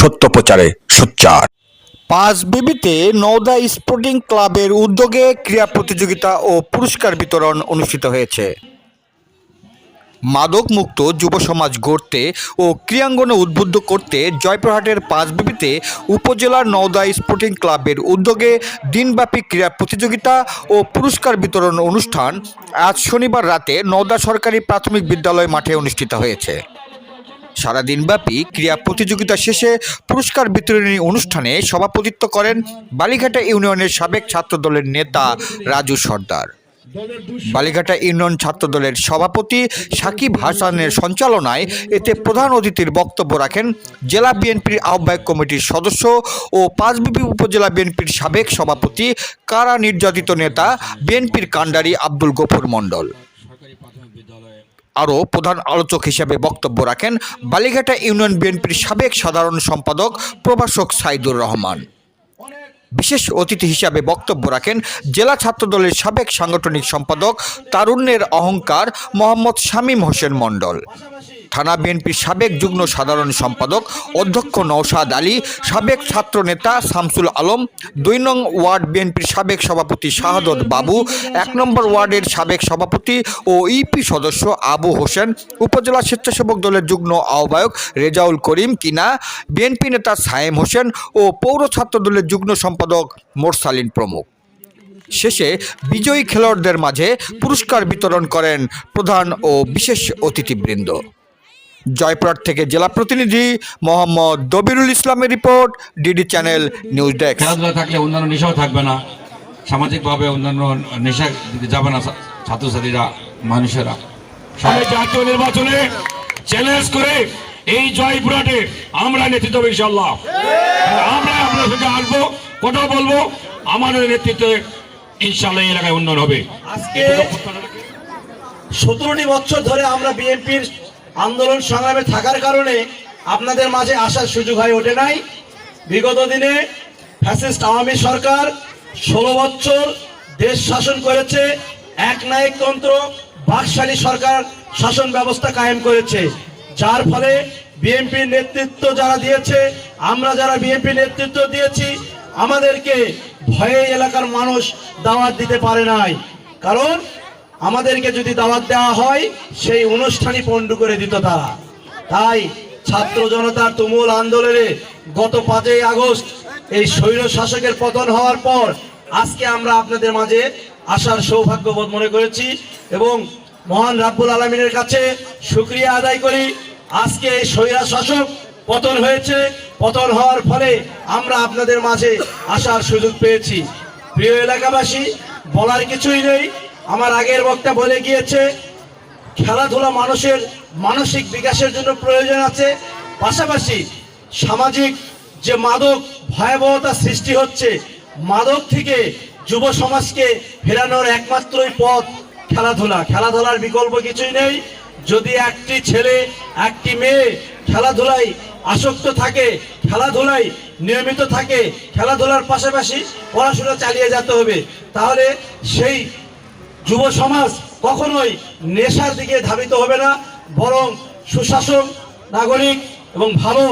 সত্য প্রচারে সোচ্চার। পাঁচ বিবিতে নওদা স্পোর্টিং ক্লাবের উদ্যোগে ক্রীড়া প্রতিযোগিতা ও পুরস্কার বিতরণ অনুষ্ঠিত হয়েছে। মাদক মুক্ত যুব সমাজ গড়তে ও ক্রীড়াঙ্গনে উদ্বুদ্ধ করতে জয়পুরহাটের পাঁচবিবিতে উপজেলার নওদা স্পোর্টিং ক্লাবের উদ্যোগে দিনব্যাপী ক্রীড়া প্রতিযোগিতা ও পুরস্কার বিতরণ অনুষ্ঠান আজ শনিবার রাতে নওদা সরকারি প্রাথমিক বিদ্যালয় মাঠে অনুষ্ঠিত হয়েছে। সারাদিনব্যাপী ক্রীড়া প্রতিযোগিতা শেষে পুরস্কার বিতরণী অনুষ্ঠানে সভাপতিত্ব করেন বালিঘাটা ইউনিয়নের সাবেক ছাত্রদলের নেতা রাজু সর্দার। বালিঘাটা ইউনিয়ন ছাত্রদলের সভাপতি সাকিব হাসানের সঞ্চালনায় এতে প্রধান অতিথির বক্তব্য রাখেন জেলা বিএনপির আহ্বায়ক কমিটির সদস্য ও পাঁচবিবি উপজেলা বিএনপির সাবেক সভাপতি কারা নির্যাতিত নেতা বিএনপির কাণ্ডারি আব্দুল গফুর মণ্ডল। আরও প্রধান আলোচক হিসেবে বক্তব্য রাখেন বালিঘাটা ইউনিয়ন বিএনপির সাবেক সাধারণ সম্পাদক প্রভাষক সাইদুর রহমান। বিশেষ অতিথি হিসাবে বক্তব্য রাখেন জেলা ছাত্রদলের সাবেক সাংগঠনিক সম্পাদক তারুণ্যের অহংকার মোহাম্মদ শামীম হোসেন মণ্ডল। থানা বিএনপির সাবেক যুগ্ম সাধারণ সম্পাদক অধ্যক্ষ নওশাদ আলী, সাবেক ছাত্রনেতা শামসুল আলম, দুই নং ওয়ার্ড বিএনপির সাবেক সভাপতি শাহাদত বাবু, এক নম্বর ওয়ার্ডের সাবেক সভাপতি ও ইপি সদস্য আবু হোসেন, উপজেলা স্বেচ্ছাসেবক দলের যুগ্ম আহ্বায়ক রেজাউল করিম কিনা, বিএনপি নেতা সায়েম হোসেন ও পৌর ছাত্র দলের যুগ্ম সম্পাদক মোরসালিন প্রমুখ। শেষে বিজয়ী খেলোয়াড়দের মাঝে পুরস্কার বিতরণ করেন প্রধান ও বিশেষ অতিথিবৃন্দ। জয়পুরহাট থেকে জেলা প্রতিনিধি মোহাম্মদ দবিরুল ইসলামের report DD channel news desk. খেলাধুলা থাকলে অন্যান্য নেশাও থাকবে না। সামাজিকভাবে অন্যান্য নেশা যাবে না ছাত্রছাত্রীরা মানুষেরা। জাতীয় নির্বাচনে চ্যালেঞ্জ করে এই জয়পুরহাটে আমরা নেতৃত্ব ইনশাল্লাহ আমরা আপনার সঙ্গে আসব কথা বলব। আমাদের নেতৃত্বে ইনশাল্লাহ এই এলাকায় উন্নয়ন হবে। আজকে সতেরোটি বছর ধরে আমরা বিএনপির আন্দোলন সংগ্রামে থাকার কারণে আপনাদের মাঝে আসার সুযোগ হয়ে ওঠে নাই। বিগত দিনে ফ্যাসিস্ট আওয়ামী সরকার ষোলো বছর দেশ শাসন করেছে, এক নায়কতন্ত্র বাকশালী সরকার শাসন ব্যবস্থা কায়েম করেছে। যার ফলে বিএনপির নেতৃত্ব যারা দিয়েছে, আমরা যারা বিএনপি নেতৃত্ব দিয়েছি, আমাদেরকে ভয়ে এলাকার মানুষ দাওয়াত দিতে পারে নাই। কারণ আমাদেরকে যদি দাওয়াত দেওয়া হয়, সেই অনুষ্ঠানই পণ্ড করে দিত তারা। তাই ছাত্র জনতার তুমুল আন্দোলনে গত পাঁচই আগস্ট এই স্বৈর শাসকের পতন হওয়ার পর আজকে আমরা আপনাদের মাঝে আসার সৌভাগ্যবোধ মনে করেছি এবং মহান রাব্বুল আলমিনের কাছে শুক্রিয়া আদায় করি। আজকে এই স্বৈরা শাসক পতন হয়েছে। পতন হওয়ার ফলে আমরা আপনাদের মাঝে আসার সুযোগ পেয়েছি। প্রিয় এলাকাবাসী, বলার কিছুই নেই। আমার আগের বক্তা বলে গিয়েছে, খেলাধুলা মানুষের মানসিক বিকাশের জন্য প্রয়োজন আছে। পাশাপাশি সামাজিক যে মাদক ভয়াবহতা সৃষ্টি হচ্ছে, মাদক থেকে যুব সমাজকে ফেরানোর একমাত্রই পথ খেলাধুলা। খেলাধুলার বিকল্প কিছুই নেই। যদি একটি ছেলে, একটি মেয়ে খেলাধুলায় আসক্ত থাকে, খেলাধুলায় নিয়মিত থাকে, খেলাধুলার পাশাপাশি পড়াশোনা চালিয়ে যেতে হবে, তাহলে সেই যুব সমাজ কখনোই নেশার দিকে ধাবিত হবে না, বরং সুশাসন, নাগরিক এবং ভালো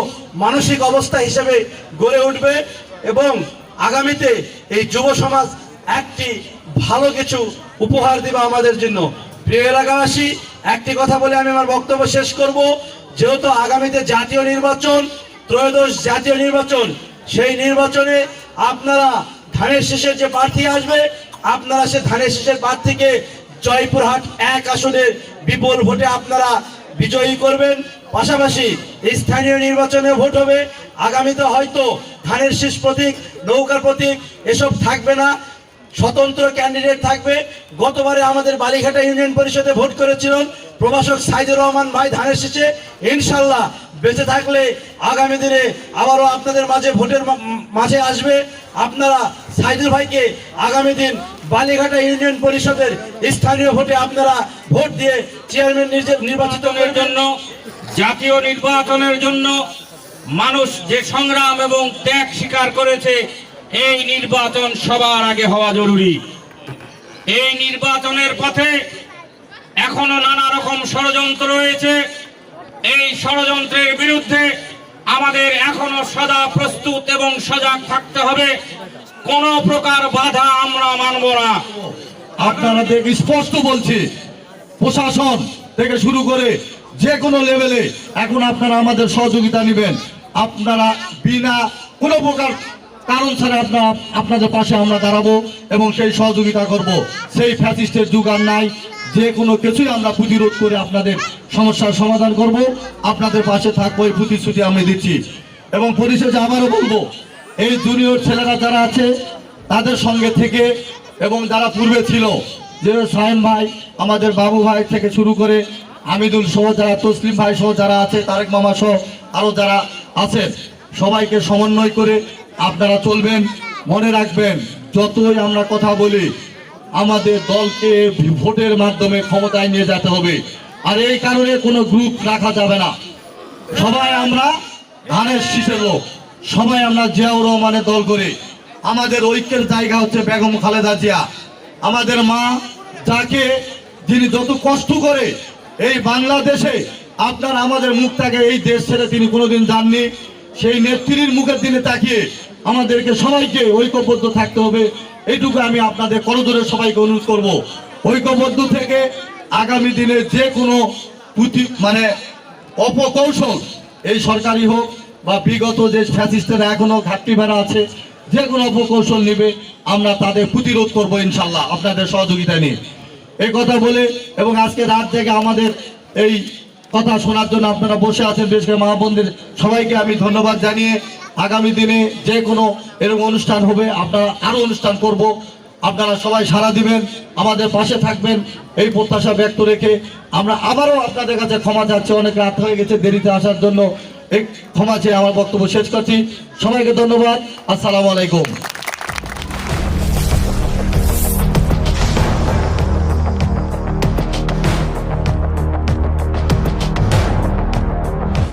মানসিক অবস্থা হিসেবে গড়ে উঠবে এবং আগামীতে এই যুব সমাজ একটি ভালো কিছু উপহার দিবে আমাদের জন্য। প্রিয় এলাকাবাসী, একটি কথা বলে আমি আমার বক্তব্য শেষ করব। যেহেতু আগামীতে জাতীয় নির্বাচন, ত্রয়োদশ জাতীয় নির্বাচন, সেই নির্বাচনে আপনারা ধানের শেষের যে প্রার্থী আসবে আপনারা সে ধানের শেষের থেকে জয়পুরহাট এক আসনের বিপুল ভোটে আপনারা বিজয়ী করবেন। পাশাপাশি স্থানীয় নির্বাচনে ভোট হবে। আগামীতে হয়তো ধানের শীষ প্রতীক, নৌকার প্রতীক এসব থাকবে না। স্বতন্ত্র ক্যান্ডিডেট থাকবে। গতবারে আমাদের বালিঘাটা ইউনিয়ন পরিষদে ভোট করেছিলেন প্রভাষক সাইদুর রহমান ভাই ধানের শীষে। ইনশাল্লাহ বেঁচে থাকলে আগামী দিনে আবারও আপনাদের মাঝে ভোটের মাঝে আসবে। আপনারা সাইদুর ভাইকে আগামী দিন বালিঘাটা ইউনিয়ন পরিষদের স্থানীয় ভোটে আপনারা ভোট দিয়ে চেয়ারম্যান নির্জে- নির্বাচিত নির্বাচনের জন্য জাতীয় নির্বাচনের জন্য মানুষ যে সংগ্রাম এবং ত্যাগ স্বীকার করেছে এই নির্বাচন সবার আগে হওয়া জরুরি। এই নির্বাচনের পথে এখনও নানা রকম ষড়যন্ত্র রয়েছে। এই ষড়যন্ত্রের বিরুদ্ধে আমাদের এখনও সদা প্রস্তুত এবং সজাগ থাকতে হবে। কোনো প্রকার বাধা আমরা মানব না। আপনারা দেখে, স্পষ্ট বলছি, প্রশাসন থেকে শুরু করে যে কোনো লেভেলে এখন আপনারা আমাদের সহযোগিতা নেবেন। আপনারা বিনা কোনো প্রকার কারণ ছাড়া আপনারা আপনাদের পাশে আমরা দাঁড়াবো এবং সেই সহযোগিতা করব। সেই ফ্যাসিস্টের যুগ আর নাই। যে কোনো কিছুই আমরা প্রতিরোধ করে আপনাদের সমস্যার সমাধান করব। আপনাদের পাশে থাকব, এই প্রতিশ্রুতি আমি দিচ্ছি। এবং পরিশেষে আবারও বলব এই জুনিয়র ছেলেরা যারা আছে, তাদের সঙ্গে থেকে এবং যারা পূর্বে ছিল, যে সাহেম ভাই, আমাদের বাবু ভাই থেকে শুরু করে হামিদুল সহ যারা, তসলিম ভাই সহ যারা আছে, তারেক মামা সহ আরও যারা আছেন, সবাইকে সমন্বয় করে আপনারা চলবেন, মনে রাখবেন, যতই আমরা কথা বলি, আমাদের দলকে ভোটের মাধ্যমে ক্ষমতায় নিয়ে যেতে হবে। আর এই কারণে কোনো গ্রুপ রাখা যাবে না। সবাই আমরা ধানের শীষের লোক। সবাই আমরা জিয়াউর রহমানের দল করি। আমাদের ঐক্যের জায়গা হচ্ছে বেগম খালেদা জিয়া। আমাদের মা যাকে, যিনি যত কষ্ট করে এই বাংলাদেশে আপনার আমাদের মুখ মুখটাকে এই দেশ ছেড়ে তিনি কোনোদিন যাননি, সেই নেত্রীর মুখের দিনে তাকিয়ে আমাদেরকে সবাইকে ঐক্যবদ্ধ থাকতে হবে। এইটুকু আমি আপনাদের করদরে সবাইকে অনুরোধ করব। ঐক্যবদ্ধ থেকে আগামী দিনে যে কোনো মানে অপকৌশল এই সরকারি হোক বা বিগত যে ফ্যাসিস্টেরা এখনও ঘাটতি বেড়া আছে, যে কোনো অপকৌশল নেবে, আমরা তাদের প্রতিরোধ করব ইনশাল্লাহ আপনাদের সহযোগিতা নিয়ে। এই কথা বলে এবং আজকে রাত থেকে আমাদের এই কথা শোনার জন্য আপনারা বসে আছেন, বেশ করে মা সবাইকে আমি ধন্যবাদ জানিয়ে আগামী দিনে যে কোনো এরকম অনুষ্ঠান হবে আপনারা আরও অনুষ্ঠান করব। আপনারা সবাই সাড়া দিবেন, আমাদের পাশে থাকবেন, এই প্রত্যাশা ব্যক্ত রেখে আমরা আবারও আপনাদের কাছে ক্ষমা চাচ্ছি। অনেক রাত হয়ে গেছে দেরিতে আসার জন্য। ক্ষমা চেয়ে আমার বক্তব্য শেষ করছি। সবাইকে ধন্যবাদ। আসসালামু আলাইকুম।